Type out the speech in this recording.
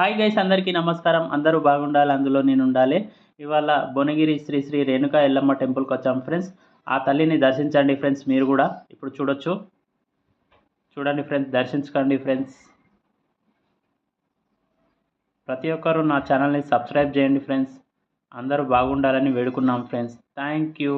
Hi guys అందరికీ నమస్కారం. అందరూ బాగుండాలి అందులో నేను ఉండాలి. ఇవాళ భువనగిరి శ్రీ శ్రీ రేణుకా ఎల్లమ్మ టెంపుల్కి వచ్చాం ఫ్రెండ్స్. ఆ తల్లిని దర్శించండి ఫ్రెండ్స్ మీరు కూడా ఇప్పుడు చూడొచ్చు. చూడండి ఫ్రెండ్స్ దర్శించుకోండి ఫ్రెండ్స్. ప్రతి ఒక్కరూ నా ఛానల్ని సబ్స్క్రైబ్ చేయండి ఫ్రెండ్స్. అందరూ బాగుండాలని వేడుకున్నాం ఫ్రెండ్స్. Thank you.